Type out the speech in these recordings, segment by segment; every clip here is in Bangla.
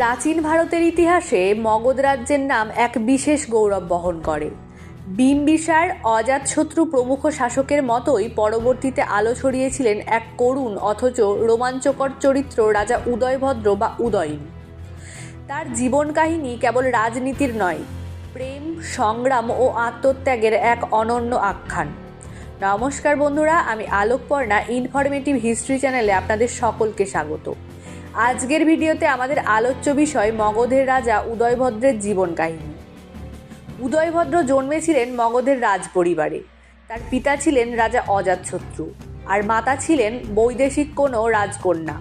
প্রাচীন ভারতের ইতিহাসে মগধ রাজ্যের নাম এক বিশেষ গৌরব বহন করে। বিম্বিসার অজাতশত্রু প্রমুখ শাসকের মতোই পরবর্তীতে আলো ছড়িয়েছিলেন এক করুণ অথচ রোমাঞ্চকর চরিত্র রাজা উদয়ভদ্র বা উদয়ন। তার জীবন কাহিনী কেবল রাজনীতির নয়, প্রেম, সংগ্রাম ও আত্মত্যাগের এক অনন্য আখ্যান। নমস্কার বন্ধুরা, আমি আলোকপর্ণা ইনফরমেটিভ হিস্ট্রি চ্যানেলে আপনাদের সকলকে স্বাগত। আজকের ভিডিওতে আমাদের আলোচ্য বিষয় মগধের রাজা উদয়ভদ্রের জীবন কাহিনী। উদয়ভদ্র জন্মেছিলেন মগধের রাজ পরিবারে তার পিতা ছিলেন রাজা অজাতশত্রু আর মাতা ছিলেন বৈদেশিক কোনো রাজকন্যা।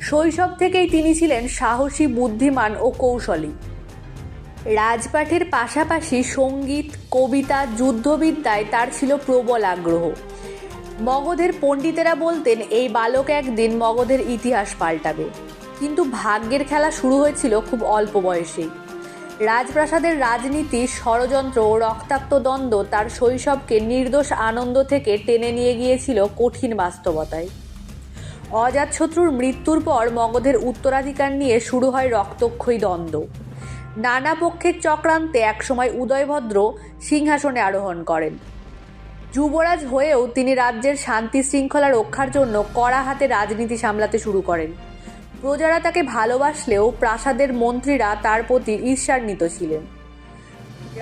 শৈশব থেকেই তিনি ছিলেন সাহসী, বুদ্ধিমান ও কৌশলী। রাজপাঠের পাশাপাশি সংগীত, কবিতা, যুদ্ধবিদ্যায় তার ছিল প্রবল আগ্রহ। মগধের পণ্ডিতেরা বলতেন, এই বালক একদিন মগধের ইতিহাস পাল্টাবে। কিন্তু ভাগ্যের খেলা শুরু হয়েছিল খুব অল্প বয়সেই রাজপ্রাসাদের রাজনীতি, ষড়যন্ত্র ও রক্তাক্ত দ্বন্দ্ব তার শৈশবকে নির্দোষ আনন্দ থেকে টেনে নিয়ে গিয়েছিল কঠিন বাস্তবতায়। অজাতশত্রুর মৃত্যুর পর মগধের উত্তরাধিকার নিয়ে শুরু হয় রক্তক্ষয়ী দ্বন্দ্ব। নানা পক্ষের চক্রান্তে একসময় উদয়ভদ্র সিংহাসনে আরোহণ করেন। যুবরাজ হয়েও তিনি রাজ্যের শান্তি শৃঙ্খলা রক্ষার জন্য কড়া হাতে রাজনীতি সামলাতে শুরু করেন। প্রজারা তাকে ভালোবাসলেও প্রাসাদের মন্ত্রীরা তার প্রতি ঈর্ষান্বিত ছিলেন।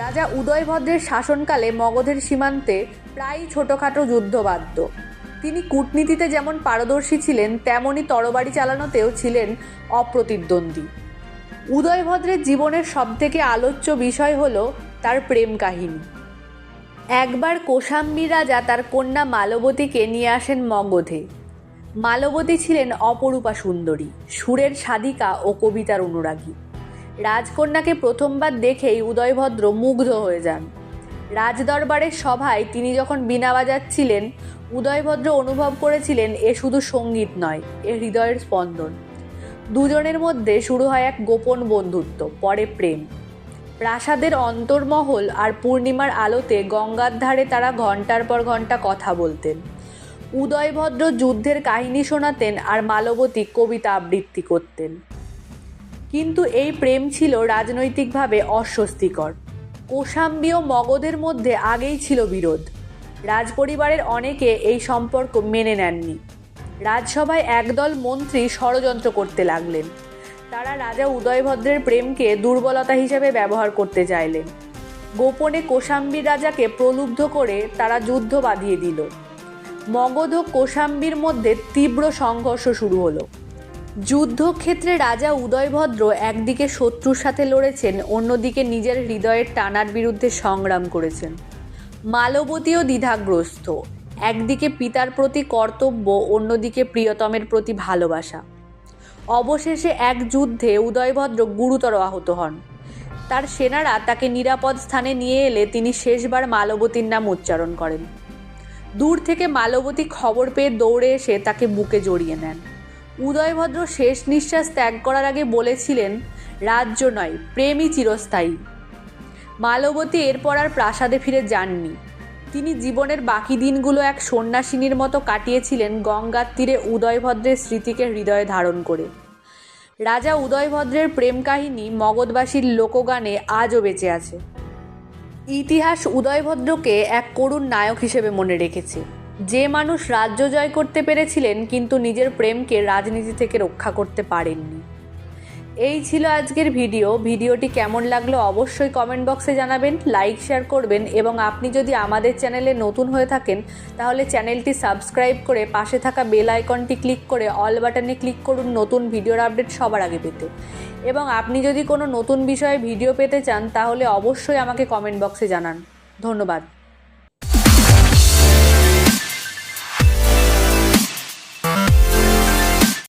রাজা উদয়ভদ্রের শাসনকালে মগধের সীমান্তে প্রায়ই ছোটোখাটো যুদ্ধ বাধ্য তিনি কূটনীতিতে যেমন পারদর্শী ছিলেন তেমনই তরবারি চালানোতেও ছিলেন অপ্রতিদ্বন্দ্বী। উদয়ভদ্রের জীবনের সবথেকে আলোচ্য বিষয় হল তার প্রেম কাহিনী। একবার কোশাম্বী রাজা তার কন্যা মালবতীকে নিয়ে আসেন মগধে। মালবতী ছিলেন অপরূপা সুন্দরী, সুরের সাধিকা ও কবিতার অনুরাগী। রাজকন্যাকে প্রথমবার দেখেই উদয়ভদ্র মুগ্ধ হয়ে যান। রাজদরবারের সভায় তিনি যখন বীণা বাজাচ্ছিলেন, উদয়ভদ্র অনুভব করেছিলেন এ শুধু সংগীত নয়, এ হৃদয়ের স্পন্দন। দুজনের মধ্যে শুরু হয় এক গোপন বন্ধুত্ব, পরে প্রেম। প্রাসাদের অন্তর্মহল আর পূর্ণিমার আলোতে গঙ্গার ধারে তারা ঘণ্টার পর ঘণ্টা কথা বলতেন। উদয়ভদ্র যুদ্ধের কাহিনী শোনাতেন আর মালবতী কবিতা আবৃত্তি করতেন। কিন্তু এই প্রেম ছিল রাজনৈতিকভাবে অস্বস্তিকর। কোশাম্বী ও মগধের মধ্যে আগেই ছিল বিরোধ। রাজপরিবারের অনেকে এই সম্পর্ক মেনে নেননি। রাজসভায় একদল মন্ত্রী ষড়যন্ত্র করতে লাগলেন। তারা রাজা উদয়ভদ্রের প্রেমকে দুর্বলতা হিসেবে ব্যবহার করতে চাইলেন গোপনে কোশাম্বীর রাজাকে প্রলুব্ধ করে তারা যুদ্ধ বাঁধিয়ে দিল। মগধ ও কোশাম্বীর মধ্যে তীব্র সংঘর্ষ শুরু হলো। যুদ্ধক্ষেত্রে রাজা উদয়ভদ্র একদিকে শত্রুর সাথে লড়েছেন, অন্যদিকে নিজের হৃদয়ের টানার বিরুদ্ধে সংগ্রাম করেছেন। মালবতীও দ্বিধাগ্রস্ত। একদিকে পিতার প্রতি কর্তব্য, অন্যদিকে প্রিয়তমের প্রতি ভালোবাসা। অবশেষে এক যুদ্ধে উদয়ভদ্র গুরুতর আহত হন। তার সেনারা তাকে নিরাপদ স্থানে নিয়ে এলে তিনি শেষবার মালবতীর নাম উচ্চারণ করেন। দূর থেকে মালবতী খবর পেয়ে দৌড়ে এসে তাকে বুকে জড়িয়ে নেন। উদয়ভদ্র শেষ নিঃশ্বাস ত্যাগ করার আগে বলেছিলেন, রাজ্য নয়, প্রেমই চিরস্থায়ী। মালবতী এরপর আর প্রাসাদে ফিরে যাননি। তিনি জীবনের বাকি দিনগুলো এক সন্ন্যাসিনীর মতো কাটিয়েছিলেন গঙ্গার তীরে উদয়ভদ্রের স্মৃতিকে হৃদয়ে ধারণ করে। রাজা উদয়ভদ্রের প্রেম কাহিনী মগধবাসীর লোকগানে আজও বেঁচে আছে। ইতিহাস উদয়ভদ্রকে এক করুণ নায়ক হিসেবে মনে রেখেছে। যে মানুষ রাজ্য জয় করতে পেরেছিলেন, কিন্তু নিজের প্রেমকে রাজনীতি থেকে রক্ষা করতে পারেননি। এই ছিল আজকের ভিডিও। ভিডিওটি কেমন লাগল অবশ্যই কমেন্ট বক্সে জানাবেন লাইক শেয়ার করবেন এবং আপনি যদি আমাদের চ্যানেলে নতুন হয়ে থাকেন, তাহলে চ্যানেলটি সাবস্ক্রাইব করে পাশে থাকা বেল আইকনটি ক্লিক করে অল বাটনে ক্লিক করুন নতুন ভিডিওর আপডেট সবার আগে পেতে। এবং আপনি যদি কোনো নতুন বিষয়ে ভিডিও পেতে চান, তাহলে অবশ্যই আমাকে কমেন্ট বক্সে জানান। ধন্যবাদ।